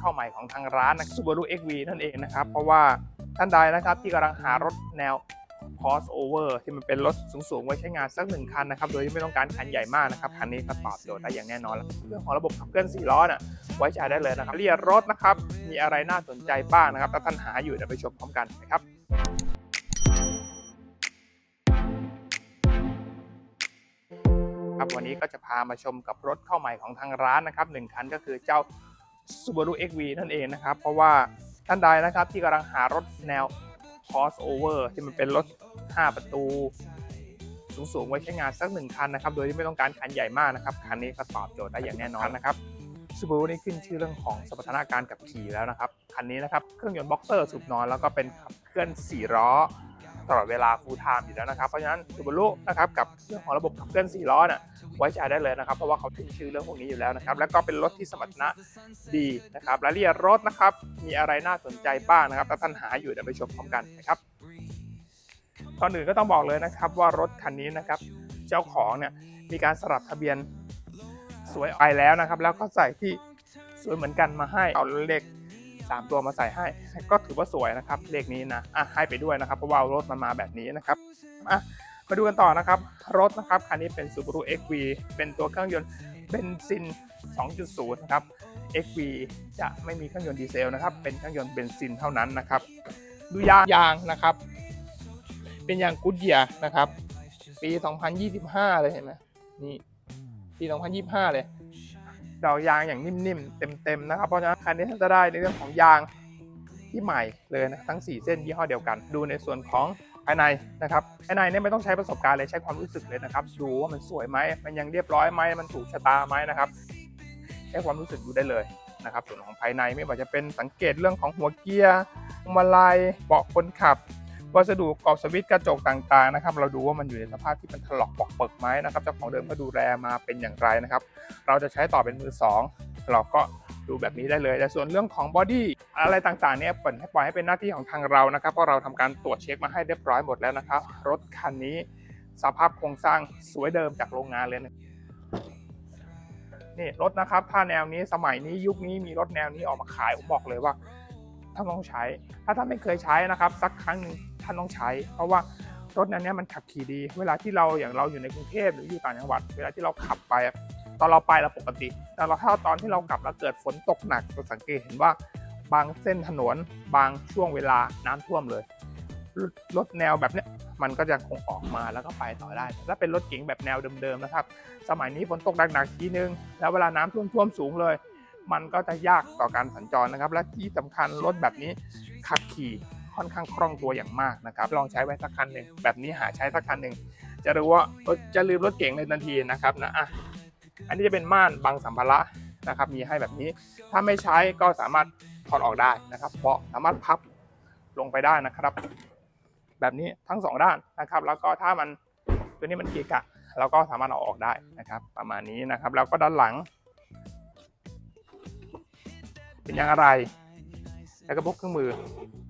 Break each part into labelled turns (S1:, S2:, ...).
S1: เข้าใหม่ของทางร้านนะ Subaru XV นั่นเองนะครับ เพราะว่าท่านใดนะครับที่กำลังหารถแนว crossover ที่มันเป็นรถสูงๆ ไว้ใช้งานสักหนึ่งคันนะครับ โดยที่ไม่ต้องการคันใหญ่มากนะครับ คันนี้ก็ตอบโจทย์ได้อย่างแน่นอนแล้วเรื่องของระบบขับเคลื่อน4ล้อน่ะไว้ใจได้เลยนะครับเรียรถนะครับ มีอะไรน่าสนใจบ้างนะครับถ้าท่านหาอยู่เดี๋ยวไปชมพร้อมกันนะครับครับวันนี้ก็จะพามาชมกับรถเข้าใหม่ของทางร้านนะครับหนึ่งคันก็คือเจ้า Subaru XV นั่นเองนะครับ เพราะว่าท่านใดนะครับที่กำลังหารถแนว crossover ที่มันเป็นรถ 5 ประตูสูงๆไว้ใช้งานสักหนึ่งคันนะครับ โดยที่ไม่ต้องการคันใหญ่มากนะครับ คันนี้ก็ตอบโจทย์ได้อย่างแน่นอนนะครับ Subaru นี่ขึ้นชื่อเรื่องของสมรรถนะการขับขี่แล้วนะครับ คันนี้นะครับ เครื่องยนต์บ็อกเซอร์สูบนอน แล้วก็เป็นขับเคลื่อน 4 ล้อ ตลอดเวลา full time อยู่แล้วนะครับ เพราะฉะนั้น Subaru นะครับกับเรื่องของระบบขับเคลื่อน 4 ล้อน่ะ ไว้ใจได้เลยนะครับ เพราะว่าเขาขึ้นชื่อเรื่องพวกนี้อยู่แล้วนะครับ แล้วก็เป็นรถที่สมรรถนะดีนะครับรายละเอียดรถนะครับ มีอะไรน่าสนใจบ้างนะครับถ้าท่านหาอยู่เดี๋ยวไปชมพร้อมกันนะครับก่อนอื่นก็ต้องบอกเลยนะครับว่ารถคันนี้นะครับ เจ้าของเนี่ยมีการสลับทะเบียนสวยไปแล้วนะครับ แล้วก็ใส่ที่สวยเหมือนกันมาให้เอาเลขสามตัวมาใส่ให้ ก็ถือว่าสวยนะครับเลขนี้นะอะให้ไปด้วยนะครับเพราะว่ารถมันมาแบบนี้นะครับอะ มาดูกันต่อนะครับ รถนะครับคันนี้เป็น Subaru XV เป็นตัวเครื่องยนต์เบนซิน 2.0 นะครับ XV จะไม่มีเครื่องยนต์ดีเซลนะครับ เป็นเครื่องยนต์เบนซินเท่านั้นนะครับ ดูยางยางนะครับ เป็นยางกูดเยียนะครับ ปี 2025 เลยเห็นไหมนี่ปี 2025 เลยดอกยางอย่างนิ่มๆ เต็มๆนะครับ เพราะฉะนั้นคันนี้ท่านจะได้ในเรื่องของยางที่ใหม่เลยนะทั้ง 4 เส้นยี่ห้อเดียวกัน ดูในส่วนของ ภายในนะครับภายในเนี่ยไม่ต้องใช้ประสบการณ์เลยใช้ความรู้สึกเลยนะครับ ดูว่ามันสวยไหมมันยังเรียบร้อยไหมมันถูกชะตาไหมนะครับ ใช้ความรู้สึกดูได้เลยนะครับ ส่วนของภายในไม่ว่าจะเป็นสังเกตเรื่องของหัวเกียร์มาลัยเบาะคนขับวัสดุกรอบสวิตช์กระจกต่างๆนะครับ เราดูว่ามันอยู่ในสภาพที่มันถลอกปอกเปิกไหมนะครับเจ้าของเดิมก็ดูแลมาเป็นอย่างไรนะครับ เราจะใช้ต่อเป็นมือสองเราก็ ดูแบบนี้ได้เลย แต่ส่วนเรื่องของบอดี้อะไรต่างๆเนี่ยปล่อยให้ปล่อยให้เป็นหน้าที่ของทางเรานะครับเพราะเราทำการตรวจเช็คมาให้เรียบร้อยหมดแล้วนะครับ รถคันนี้สภาพโครงสร้างสวยเดิมจากโรงงานเลยนะนี่รถนะครับถ้าแนวนี้สมัยนี้ยุคนี้มีรถแนวนี้ออกมาขายผมบอกเลยว่าท่านต้องใช้ ถ้าท่านไม่เคยใช้นะครับสักครั้งหนึ่งท่านต้องใช้ เพราะว่ารถนั้นเนี่ยมันขับขี่ดี เวลาที่เราอย่างเราอยู่ในกรุงเทพหรืออยู่ต่างจังหวัด เวลาที่เราขับไปตอนเราไปเราปกติ แต่เราถ้าตอนที่เรากลับแล้วเกิดฝนตกหนักเราสังเกตเห็นว่าบางเส้นถนนบางช่วงเวลาน้ำท่วมเลยรถแนวแบบเนี้ยมันก็จะคงออกมาแล้วก็ไปต่อได้แต่ถ้าเป็นรถเก๋งแบบแนวเดิมๆนะครับ สมัยนี้ฝนตกหนักๆทีนึง แล้วเวลาน้ำท่วมท่วมสูงเลย มันก็จะยากต่อการสัญจรนะครับ และที่สำคัญรถแบบนี้ขับขี่ค่อนข้างคล่องตัวอย่างมากนะครับ ลองใช้ไว้สักคันหนึ่งแบบนี้หาใช้สักคันหนึ่งจะรู้ว่าจะลืมรถเก๋งในทันทีนะครับนะอะ อันนี้จะเป็นม่านบังสัมภาระนะครับ มีให้แบบนี้ ถ้าไม่ใช้ก็สามารถถอดออกได้นะครับเบาะสามารถพับลงไปได้นะครับ แบบนี้ทั้งสองด้านนะครับ แล้วก็ถ้ามันตัวนี้มันเกะกะเราก็สามารถเอาออกได้นะครับ ประมาณนี้นะครับ แล้วก็ด้านหลัง เป็นยางอะไร แล้วก็พกเครื่องมือ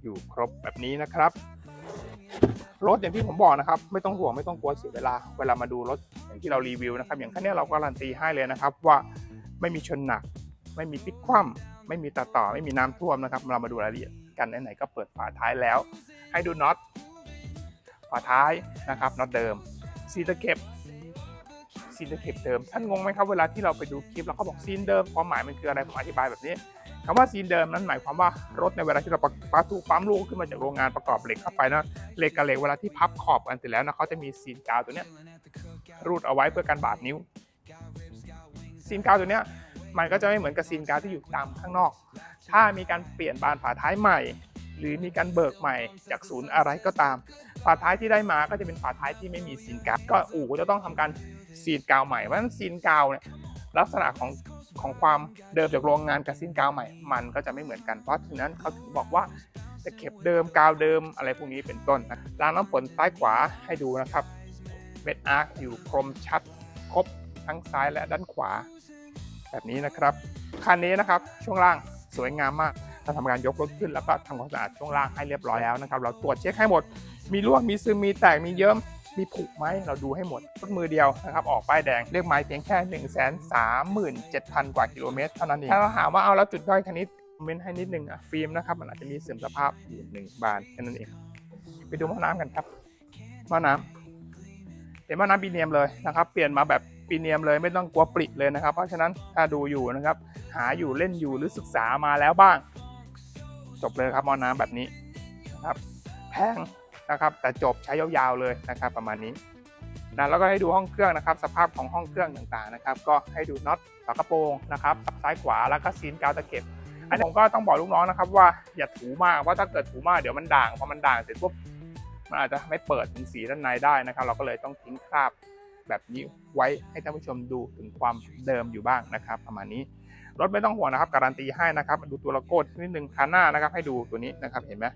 S1: อยู่ครบแบบนี้นะครับรถอย่างที่ผมบอกนะครับ ไม่ต้องห่วงไม่ต้องกลัวเสียเวลา เวลามาดูรถ อย่างที่เรารีวิวนะครับ อย่างคันนี้เราการันตีให้เลยนะครับว่าไม่มีชนหนัก ไม่มีพลิกคว่ำไม่มีตัดต่อไม่มีน้ำท่วมนะครับ เรามาดูรายละเอียดกันไหนๆก็เปิดฝาท้ายแล้ว ให้ดูน็อตฝาท้ายนะครับน็อตเดิมซีตะเข็บซีนตะเข็บเดิมท่านงงไหมครับเวลาที่เราไปดูคลิปแล้วเขาบอกซีนเดิมความหมายมันคืออะไรผมอธิบายแบบนี้คำว่าซีนเดิมนั้นหมายความว่ารถในเวลาที่เราปาถูกปั๊มลูกขึ้นมาจากโรงงานประกอบเหล็กเข้าไปนะเหล็กกับเหล็กเวลาที่พับขอบกันเสร็จแล้วนะเขาจะมีซีนกาวตัวเนี้ย รูดเอาไว้เพื่อการบาดนิ้ว ซีนกาวตัวเนี้ยมันก็จะไม่เหมือนกับซีนกาวที่อยู่ตามข้างนอก ถ้ามีการเปลี่ยนบานฝาท้ายใหม่ หรือมีการเบิกใหม่จากศูนย์อะไรก็ตาม ฝาท้ายที่ได้มาก็จะเป็นฝาท้ายที่ไม่มีซีนกาว ก็อู่ก็จะต้องทำการซีนกาวใหม่เพราะฉะนั้นซีนกาวเนี่ยลักษณะของของความเดิมจากโรงงานกับซีนกาวใหม่ มันก็จะไม่เหมือนกัน เพราะฉะนั้นเขาถึงบอกว่าจะเก็บเดิมกาวเดิมอะไรพวกนี้เป็นต้นนะรางน้ำฝนซ้ายขวาให้ดูนะครับ เม็ดอาร์คอยู่คมชัดครบทั้งซ้ายและด้านขวา แบบนี้นะครับคันนี้นะครับช่วงล่างสวยงามมากเราทำการยกรถขึ้นแล้วก็ทำความสะอาดช่วงล่างให้เรียบร้อยแล้วนะครับเราตรวจเช็คให้หมด มีรั่วมีซึมมีแตกมีเยิ้มมีผุไหมเราดูให้หมดรถมือเดียวนะครับออกป้ายแดงเรียกไม้เพียงแค่1นึ่งแสนสามหมื่นเจ็ดพันกว่ากิโลเมตรเท่านั้นเองถ้าเราถามว่าเอาแล้วจุดด้อยคันนี้คอมเมนต์ให้นิดนึงอะฟิล์มนะครับมันอาจจะมีเสื่อมสภาพอยู่หนึ่งบานแค่นั้นเองไปดูหม้อน้ำกันครับหม้อน้ำ เป็นหม้อน้ำปีเนียมเลยนะครับ เปลี่ยนมาแบบปีเนียมเลยไม่ต้องกลัวปริเลยนะครับ เพราะฉะนั้นถ้าดูอยู่นะครับ หาอยู่เล่นอยู่หรือศึกษามาแล้วบ้าง จบเลยครับหม้อน้ำแบบนี้นะครับ แพงนะครับ แต่จบใช้ยาวๆเลยนะครับ ประมาณนี้นะแล้วก็ให้ดูห้องเครื่องนะครับ สภาพของห้องเครื่องต่างๆนะครับ ก็ให้ดูน็อตฝากระโปรงนะครับซ้ายขวาแล้วก็ซีนกาวตะเข็บอันนี้ผมก็ต้องบอกลูกน้องนะครับว่าอย่าถูมากเพราะถ้าเกิดถูมากเดี๋ยวมันด่างพอมันด่างเสร็จปุ๊บ มันอาจจะไม่เปิดถึงสีด้านในได้นะครับ เราก็เลยต้องทิ้งคราบแบบนี้ไว้ให้ท่านผู้ชมดูถึงความเดิมอยู่บ้างนะครับ ประมาณนี้รถไม่ต้องห่วงนะครับการันตีให้นะครับดูตัวโลโก้นิดนึงคันหน้านะครับให้ดูตัวนี้นะครับเห็นไหม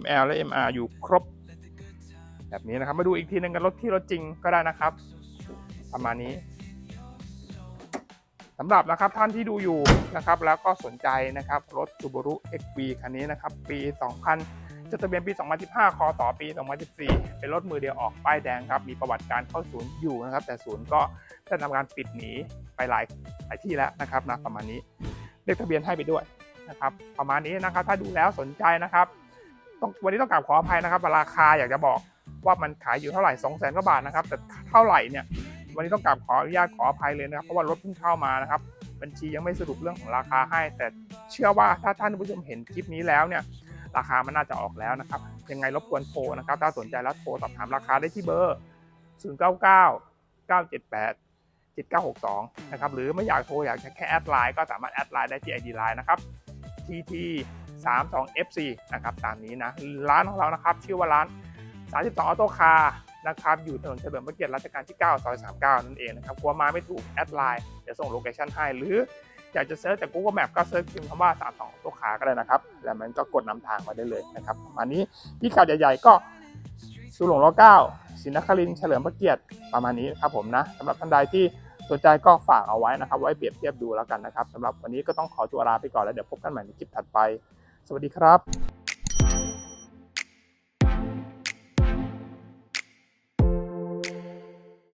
S1: ML และ MR อยู่ครบ แบบนี้นะครับมาดูอีกทีหนึงกันรถที่รถจริงก็ได้นะครับ ประมาณนี้สำหรับนะครับท่านที่ดูอยู่นะครับแล้วก็สนใจนะครับรถ Subaru XV คันนี้นะครับ ปี 2000 จดทะเบียนปี 2015 คอต่อปี 2014 เป็นรถมือเดียวออกป้ายแดงครับ มีประวัติการเข้าศูนย์อยู่นะครับ แต่ศูนย์ก็ได้ทำการปิดหนีไปหลายหลายที่แล้วนะครับนะประมาณนี้เลขทะเบียนให้ไปด้วยนะครับ ประมาณนี้นะครับ ถ้าดูแล้วสนใจนะครับต้องวันนี้ต้องกราบขออภัยนะครับ ราคาอยากจะบอกว่ามันขายอยู่เท่าไหร่ 2 0 0 0 0 0กว่าบาทนะครับ แต่เท่าไหร่เนี่ยวันนี้ต้องกราบขออนุญาตขออภัยเลยนะครับเพราะว่ารถเพิ่งเข้ามานะครับ บัญชียังไม่สรุปเรื่องของราคาให้ แต่เชื่อว่าถ้าท่านผู้ชมเห็นคลิปนี้แล้วเนี่ย ราคามันน่าจะออกแล้วนะครับ ยังไงรบกวนโทรนะครับ ถ้าสนใจแล้วโทรสอบถามราคาได้ที่เบอร์ 0 9 9 9 7 8 7 9 6 2 นะครับ หรือไม่อยากโทรอยากแค่แอดไลน์ก็สามารถแอดไลน์ได้ที่ ID Line นะครับ TT 3 2 FC นะครับ ตามนี้นะ ร้านของเรานะครับ ชื่อว่าร้าน 32 ออโต้คาร์นะครับ อยู่ถนนเฉลิมพระเกียรติรัชกาลที่ 9 ซอย 39 นั่นเองนะครับกลัวมาไม่ถูกแอดไลน์เดี๋ยวส่งโลเคชั่นให้หรือ อยากจะเซิร์ชจาก Google Map ก็เซิร์ชพิมพ์คำว่า 32ออโต้คาก็ได้นะครับ แล้วมันก็กดนำทางมาได้เลยนะครับอันนี้ที่ข่าวใหญ่ๆก็สุหลงร9ศรีนครินทร์เฉลิมพระเกียรติประมาณนี้ครับผมนะสำหรับท่านใดที่สนใจก็ฝากเอาไว้นะครับ ไว้เปรียบเทียบดูแล้วกันนะครับสำหรับวันนี้ก็ต้องขอตัวลาไปก่อนแล้วเดี๋ยวพบกันใหม่ในคลิปถัดไป สวัสดีครับ